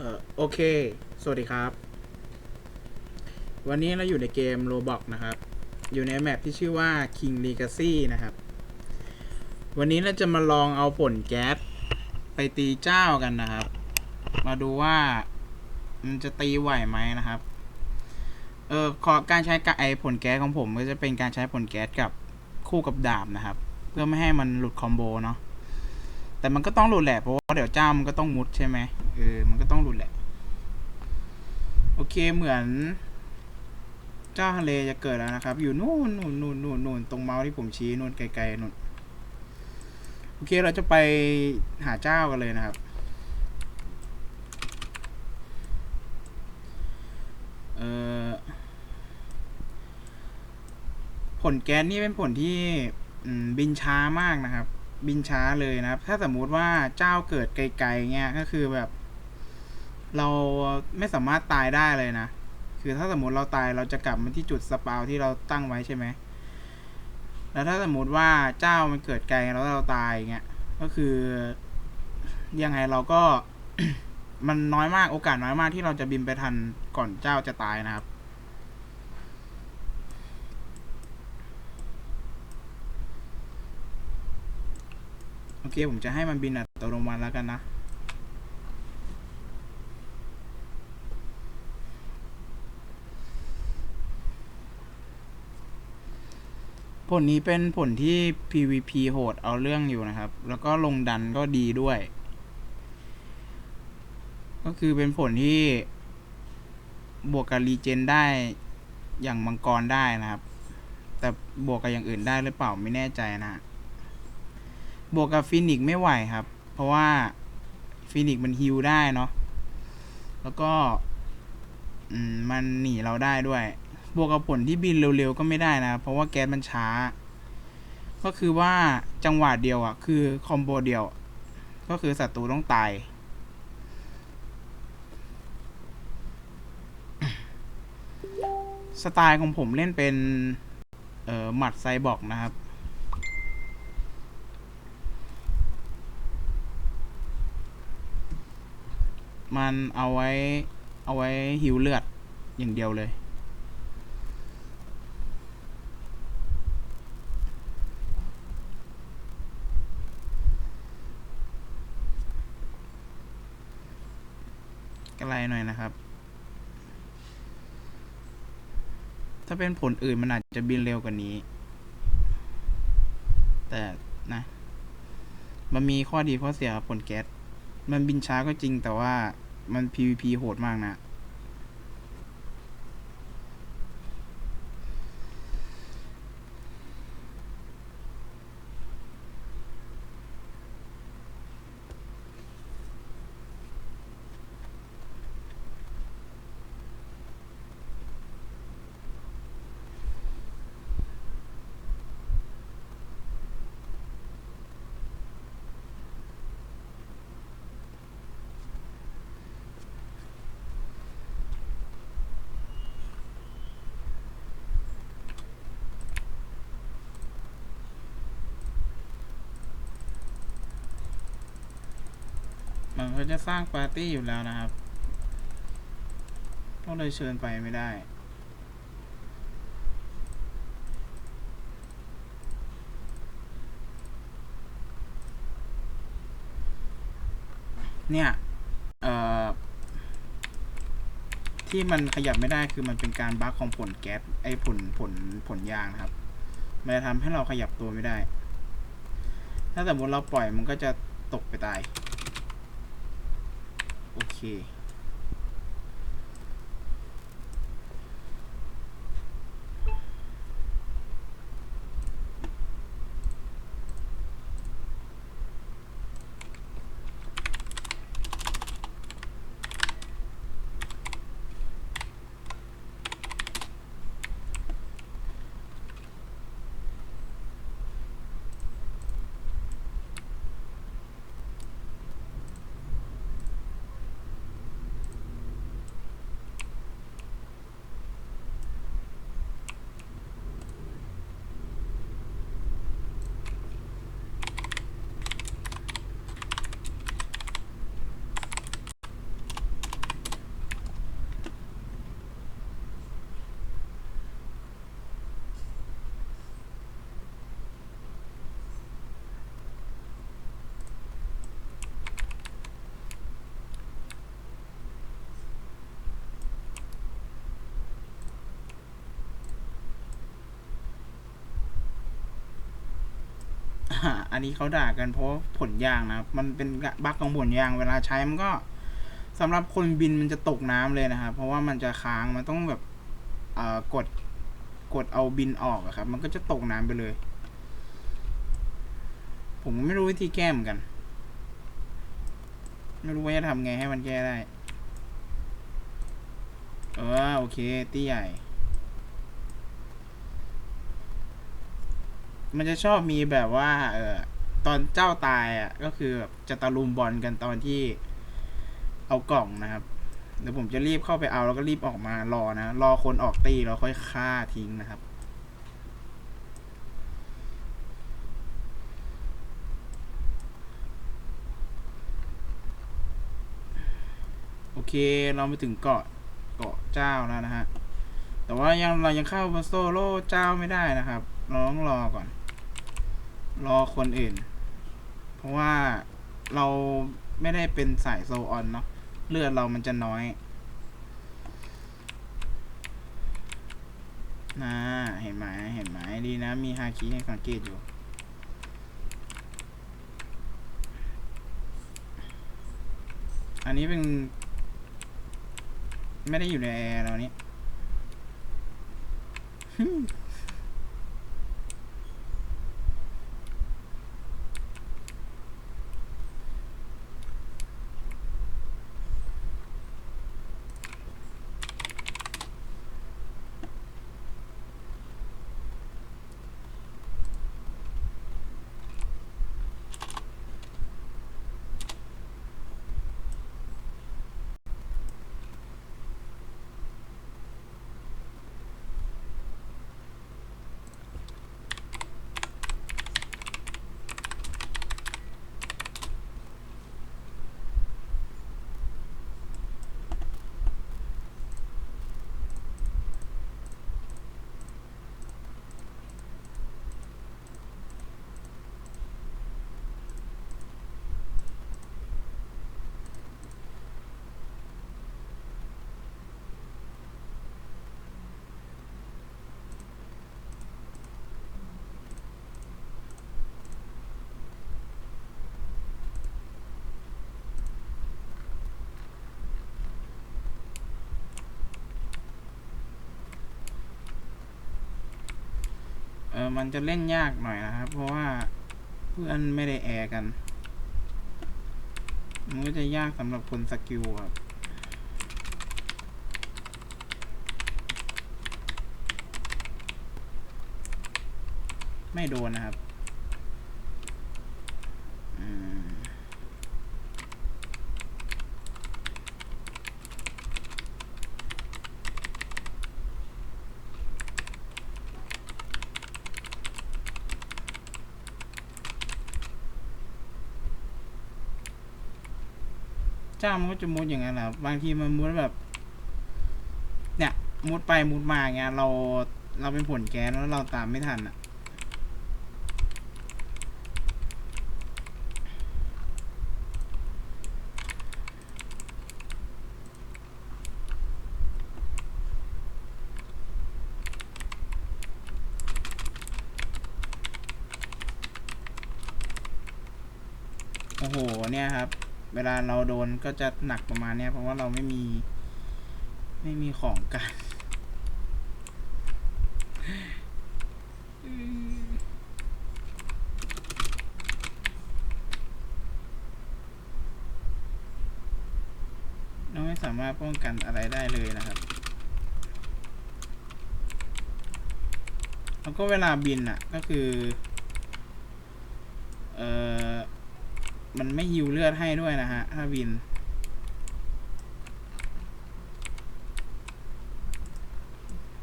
เออโอเค สวัสดีครับ วันนี้เราอยู่ในเกม Roblox นะครับ อยู่ในแมปที่ชื่อว่า King Legacy นะครับ วันนี้เราจะมาลองเอาผลแก๊สไปตีเจ้ากันนะครับ มาดูว่ามันจะตีไหวไหมนะครับ เออขอการใช้กไอผลแก๊สของผมก็จะเป็นการใช้ผลแก๊สกับคู่กับดาบนะครับ เพื่อไม่ให้มันหลุดคอมโบเนาะ แต่มันก็ต้องหลุดแหละเพราะว่าเดี๋ยวเจ้ามันก็ต้องมุดใช่ไหมเออมันก็ต้องหลุดแหละ โอเคเหมือน เจ้าทะเลจะเกิดแล้วนะครับ อยู่นู่นนู่นนู่นนู่นนู่นตรงเมาส์ที่ผมชี้นู่นไกลๆนู่นโอเคเราจะไปหาเจ้ากันเลยนะครับ เออผลแก๊สนี่เป็นผลที่บินช้ามากนะครับ บินช้าเลยนะครับ ถ้าสมมุติว่าเจ้าเกิดไกลๆเงี้ยก็คือแบบ เราไม่สามารถตายได้เลยนะ คือถ้าสมมติเราตายเราจะกลับมาที่จุดสปาวที่เราตั้งไว้ใช่ไหมแล้วถ้าสมมติว่าเจ้ามันเกิดไกลแล้วเราตายเงี้ยก็คือยังไงเราก็มันน้อยมากโอกาสน้อยมากที่เราจะบินไปทันก่อนเจ้าจะตายนะครับ อเคผมจะให้มันบินอัตโนมัติแล้วกันนะ ผลนี้เป็นผลที่ PVP โหดเอาเรื่องอยู่นะครับ แล้วก็ลงดันก็ดีด้วย ก็คือเป็นผลที่บวกกับรีเจนได้อย่างมังกรได้นะครับ แต่บวกกับอย่างอื่นได้หรือเปล่าไม่แน่ใจนะ บวกกับฟินิกซ์ไม่ไหวครับ เพราะว่าฟินิกซ์มันฮิลได้เนาะแล้วก็มันหนีเราได้ด้วย บวกกับผลที่บินเร็วๆก็ไม่ได้นะ เพราะว่าแก๊สมันช้า ก็คือว่าจังหวะเดียวอะ่ะ คือคอมโบเดียว ก็คือศัตรูต้องตาย สไตล์ของผมเล่นเป็น เอ่อหมัดไซบอร์กนะครับ มันเอาไว้ เอาไว้หิวเลือดอย่างเดียวเลยไกลหน่อยนะครับ ถ้าเป็นผลอื่นมันอาจจะบินเร็วกว่านี้ แต่นะ มันมีข้อดีข้อเสียผลแก๊ส มันบินช้าก็จริงแต่ว่ามัน PVP โหดมากนะ มันก็จะสร้างปาร์ตี้อยู่แล้วนะครับก็เลยเชิญไปไม่ได้ เนี่ยเอ่อที่มันขยับไม่ได้คือมันเป็นการบั๊กของผลแก๊สไอ้ผลผลผลยางนะครับ มันจะทำให้เราขยับตัวไม่ได้ ถ้าสมมติเราปล่อยมันก็จะตกไปตาย โอเค อันนี้เขาด่ากันเพราะผลยางนะครับ มันเป็นบั๊กของผลยางเวลาใช้มันก็สำหรับคนบินมันจะตกน้ำเลยนะครับ เพราะว่ามันจะค้างมันต้องแบบเอ่อกดกดเอาบินออกอะครับ มันก็จะตกน้ำไปเลย ผมไม่รู้วิธีแก้เหมือนกัน ไม่รู้ว่าจะทำไงให้มันแก้ได้ เออโอเค ตี้ใหญ่ มันจะชอบมีแบบว่า เออตอนเจ้าตายอะ ก็คือแบบจะตะลุมบอลกันตอนที่เอากล่องนะครับ เดี๋ยวผมจะรีบเข้าไปเอาแล้วก็รีบออกมารอนะ รอคนออกตีแล้วค่อยฆ่าทิ้งนะครับ โอเค เราไปถึงเกาะเกาะเจ้าแล้วนะฮะ แต่ว่ายังเรายังเข้ามาโซโล่เจ้าไม่ได้นะครับ เราต้องรอก่อน รอคนอื่น เพราะว่าเราไม่ได้เป็นสายโซออนเนาะเลือดเรามันจะน้อยนะเห็นไหมเห็นไหมดีนะ มีฮาคิให้สังเกตอยู่อันนี้เป็น ไม่ได้อยู่ในแอร์เรานี้ มันจะเล่นยากหน่อยนะครับ เพราะว่าเพื่อนไม่ได้แอร์กัน มันก็จะยากสำหรับคนสกิลครับไม่โดนนะครับ เจ้ามันก็จะมุดอย่างนั้นแหละบางทีมันมุดแบบ เนี่ย มุดไปมุดมาเงี้ยเราเราเป็นผลแก๊สแล้วเราตามไม่ทันอะโอ้โห เนี่ยครับ เวลาเราโดนก็จะหนักประมาณเนี้ย เพราะว่าเราไม่มี ไม่มีของกันเราไม่สามารถป้องกันอะไรได้เลยนะครับ แล้วก็เวลาบินอะ ก็คือ เอ่อ มันไม่ฮิวเลือดให้ด้วยนะฮะ ถ้าบิน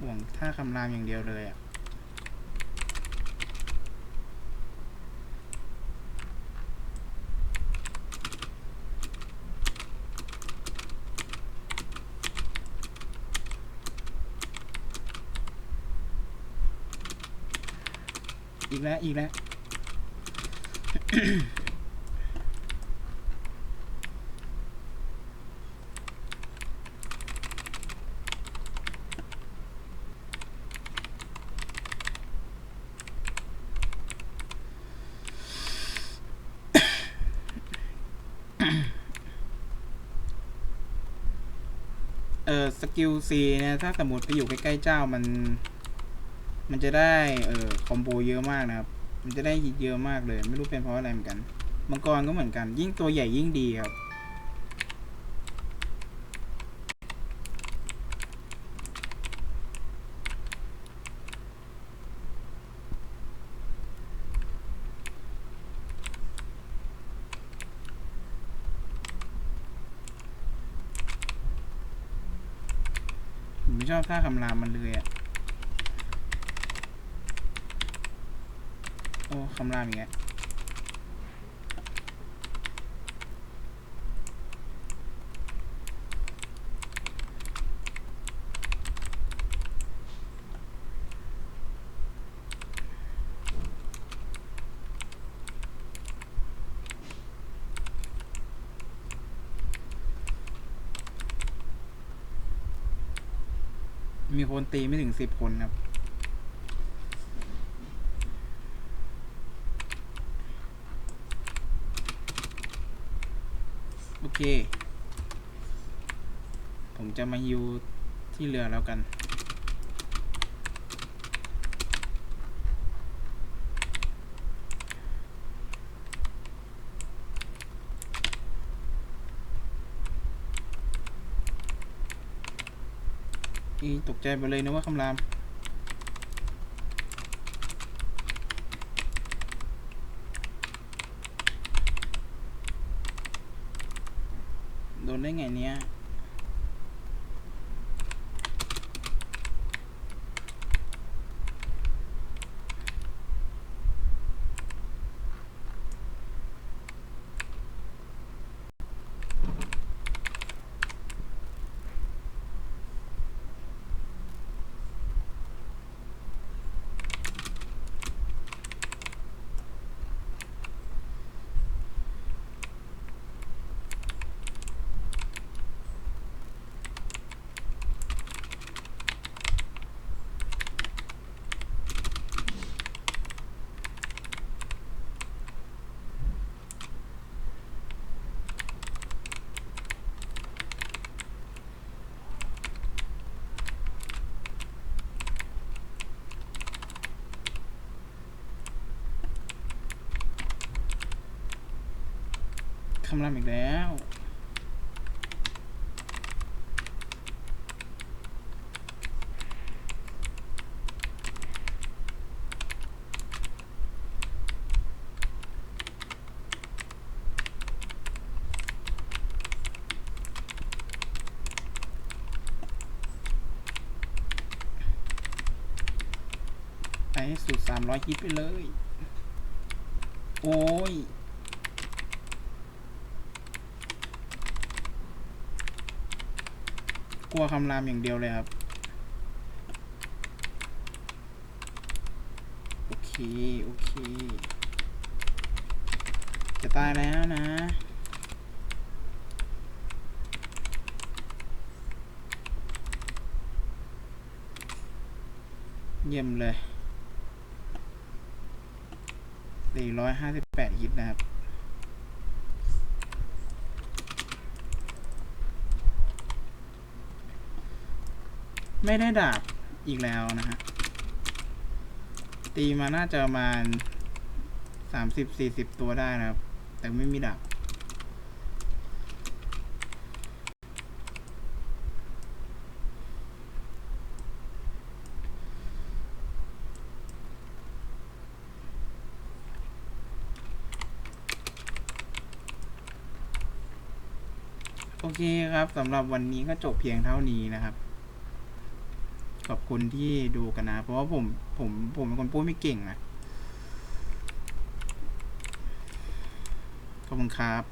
ห่วงท่าคำรามอย่างเดียวเลยอะอีกแล้ว อีกแล้ว โเออสกิลซีเนี่ยถ้าสมมติไปอยู่ใกล้ๆเจ้ามัน มันจะได้เออคอมโบเยอะมากนะครับ มันจะได้เยอะมากเลย ไม่รู้เป็นเพราะอะไรเหมือนกัน มังกรก็เหมือนกัน ยิ่งตัวใหญ่ยิ่งดีครับ อบท่าคำรามมันเลยอะโอ้คำรามอย่างเงี้ย มีคนตีไม่ถึงสิบคนครับ โอเค ผมจะมาฮิวที่เรือแล้วกัน อีตกใจไปเลยนะว่าคำราม โดนได้ไงเนี้ย คำรามอีกแล้ว ไปให้สุดสามร้อยฮิตไปเลย โอ้ย กลัวคำรามอย่างเดียวเลยครับ โอเค โอเค จะตายแล้วนะเยี่ยมเลย 458ฮิตนะครับ ไม่ได้ดาบอีกแล้วนะฮะ ตีมาน่าจะประมาณสามสิบสี่สิบตัวได้นะครับ แต่ไม่มีดาบโอเคครับสำหรับวันนี้ก็จบเพียงเท่านี้นะครับ ขอบคุณที่ดูกันนะ เพราะว่าผมผมผมเป็นคนพูดไม่เก่งนะขอบคุณครับ